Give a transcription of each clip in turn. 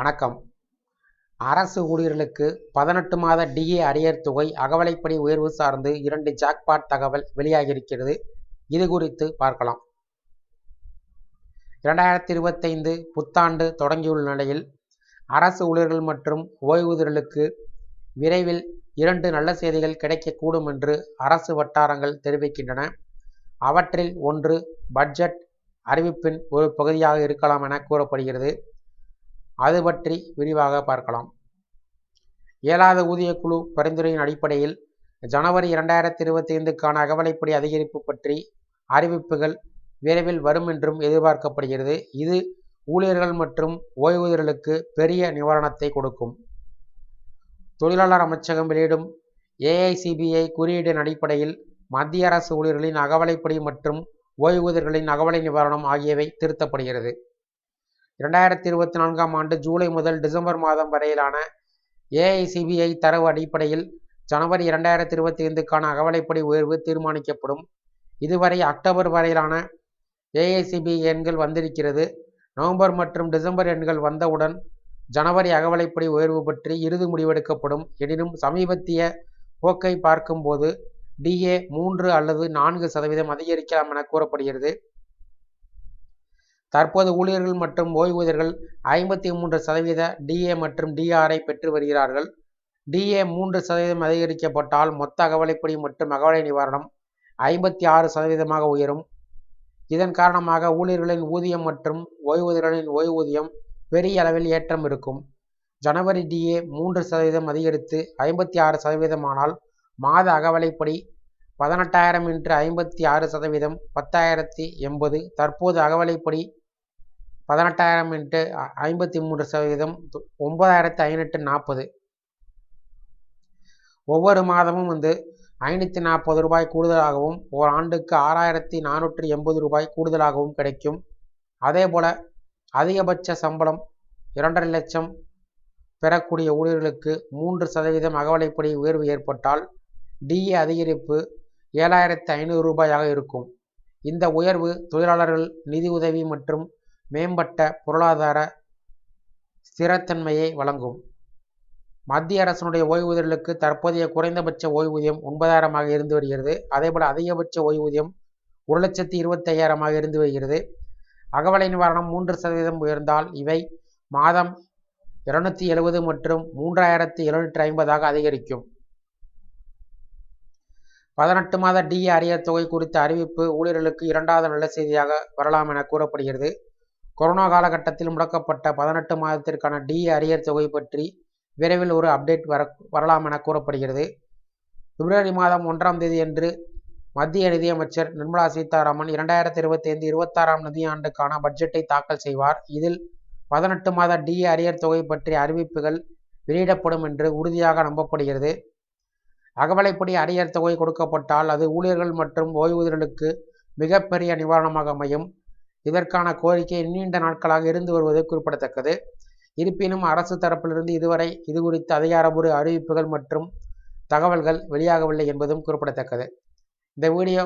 வணக்கம். அரசு ஊழியர்களுக்கு பதினெட்டு மாத டிஏ அரியர் தொகை அகவலைப்படி உயர்வு சார்ந்து இரண்டு ஜாக்பாட் தகவல் வெளியாகியிருக்கிறது. இது குறித்து பார்க்கலாம். இரண்டாயிரத்தி இருபத்தைந்து புத்தாண்டு தொடங்கியுள்ள நிலையில் அரசு ஊழியர்கள் மற்றும் ஓய்வூதியர்களுக்கு விரைவில் இரண்டு நல்ல செய்திகள் கிடைக்கக்கூடும் என்று அரசு வட்டாரங்கள் தெரிவிக்கின்றன. அவற்றில் ஒன்று பட்ஜெட் அறிவிப்பின் ஒரு பகுதியாக இருக்கலாம் என கூறப்படுகிறது. அது பற்றி விரிவாக பார்க்கலாம். ஏழாவது ஊதியக்குழு பரிந்துரையின் அடிப்படையில் ஜனவரி இரண்டாயிரத்தி இருபத்தி ஐந்துக்கான அகவலைப்படி அதிகரிப்பு பற்றி அறிவிப்புகள் விரைவில் வரும் என்றும் எதிர்பார்க்கப்படுகிறது. இது ஊழியர்கள் மற்றும் ஓய்வூதியர்களுக்கு பெரிய நிவாரணத்தை கொடுக்கும். தொழிலாளர் அமைச்சகம் வெளியிடும் ஏஐசிபிஐ குறியீடின் அடிப்படையில் மத்திய அரசு ஊழியர்களின் அகவலைப்படி மற்றும் ஓய்வூதியர்களின் அகவலை நிவாரணம் ஆகியவை திருத்தப்படுகிறது. இரண்டாயிரத்தி இருபத்தி நான்காம் ஆண்டு ஜூலை முதல் டிசம்பர் மாதம் வரையிலான ஏஐசிபிஐ தரவு அடிப்படையில் ஜனவரி இரண்டாயிரத்தி இருபத்தி ஐந்துக்கான அகவலைப்படி உயர்வு தீர்மானிக்கப்படும். இதுவரை அக்டோபர் வரையிலான ஏஐசிபி எண்கள் வந்திருக்கிறது. நவம்பர் மற்றும் டிசம்பர் எண்கள் வந்தவுடன் ஜனவரி அகவலைப்படி உயர்வு பற்றி இறுதி முடிவெடுக்கப்படும். எனினும் சமீபத்திய போக்கை பார்க்கும்போது டிஏ மூன்று அல்லது நான்கு சதவீதம் அதிகரிக்கலாம் என கூறப்படுகிறது. தற்போது ஊழியர்கள் மற்றும் ஓய்வூதியர்கள் ஐம்பத்தி மூன்று சதவீத டிஏ மற்றும் டிஆரை பெற்று வருகிறார்கள். டிஏ மூன்று சதவீதம் அதிகரிக்கப்பட்டால் மொத்த அகவலைப்படி மற்றும் அகவலை நிவாரணம் ஐம்பத்தி ஆறு சதவீதமாக உயரும். இதன் காரணமாக ஊழியர்களின் ஊதியம் மற்றும் ஓய்வூதியர்களின் ஓய்வூதியம் பெரிய அளவில் ஏற்றம் இருக்கும். ஜனவரி டிஏ மூன்று சதவீதம் அதிகரித்து ஐம்பத்தி ஆறு சதவீதமானால் மாத அகவலைப்படி பதினெட்டாயிரம் இன்று ஐம்பத்தி ஆறு சதவீதம் பத்தாயிரத்தி எண்பது. தற்போது அகவலைப்படி பதினெட்டாயிரம் இன்ட்டு ஐம்பத்தி மூன்று சதவீதம் ஒன்பதாயிரத்தி ஐநூற்று நாற்பது. ஒவ்வொரு மாதமும் வந்து ஐநூற்றி நாற்பது ரூபாய் கூடுதலாகவும் ஓர் ஆண்டுக்கு ஆறாயிரத்தி நானூற்றி எண்பது ரூபாய் கூடுதலாகவும் கிடைக்கும். அதே போல் அதிகபட்ச சம்பளம் இரண்டரை லட்சம் பெறக்கூடிய ஊழியர்களுக்கு மூன்று சதவீதம் அகவலைப்படி உயர்வு ஏற்பட்டால் டிஏ அதிகரிப்பு ஏழாயிரத்தி ஐநூறு ரூபாயாக இருக்கும். இந்த உயர்வு தொழிலாளர்கள் நிதி உதவி மற்றும் மேம்பட்ட பொருளாதார ஸ்திரத்தன்மையை வழங்கும். மத்திய அரசனுடைய ஓய்வூதியர்களுக்கு தற்போதைய குறைந்தபட்ச ஓய்வூதியம் ஒன்பதாயிரமாக இருந்து வருகிறது. அதேபோல் அதிகபட்ச ஓய்வூதியம் ஒரு லட்சத்தி இருபத்தையாயிரமாக இருந்து வருகிறது. அகவலை நிவாரணம் மூன்று சதவீதம் உயர்ந்தால் இவை மாதம் இருநூத்தி எழுபது மற்றும் மூன்றாயிரத்தி எழுநூற்றி ஐம்பதாக அதிகரிக்கும். பதினெட்டு மாத டிஏ அரியர் தொகை குறித்த அறிவிப்பு ஊழியர்களுக்கு இரண்டாவது நல்ல செய்தியாக வரலாம் என கூறப்படுகிறது. கொரோனா காலகட்டத்தில் முடக்கப்பட்ட பதினெட்டு மாதத்திற்கான டி அரியர் தொகை பற்றி விரைவில் ஒரு அப்டேட் வர வரலாம் என கூறப்படுகிறது. பிப்ரவரி மாதம் ஒன்றாம் தேதி அன்று மத்திய நிதியமைச்சர் நிர்மலா சீதாராமன் இரண்டாயிரத்தி இருபத்தி ஐந்து இருபத்தாறாம் நிதியாண்டுக்கான பட்ஜெட்டை தாக்கல் செய்வார். இதில் பதினெட்டு மாத டி அரியர் தொகை பற்றிய அறிவிப்புகள் வெளியிடப்படும் என்று உறுதியாக நம்பப்படுகிறது. அகவலைப்படி அரியர் தொகை கொடுக்கப்பட்டால் அது ஊழியர்கள் மற்றும் ஓய்வூதியர்களுக்கு மிகப்பெரிய நிவாரணமாக அமையும். இதற்கான கோரிக்கை நீண்ட நாட்களாக இருந்து வருவது குறிப்பிடத்தக்கது. இருப்பினும் அரசு தரப்பிலிருந்து இதுவரை இது குறித்த அதிகாரபூர்வ அறிவிப்புகள் மற்றும் தகவல்கள் வெளியாகவில்லை என்பதும் குறிப்பிடத்தக்கது. இந்த வீடியோ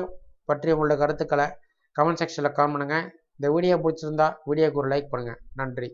பற்றி உங்களோட கருத்துக்களை கமெண்ட் செக்ஷனில் கமெண்ட் பண்ணுங்கள் இந்த வீடியோ பிடிச்சிருந்தா வீடியோக்கு ஒரு லைக் பண்ணுங்கள் நன்றி.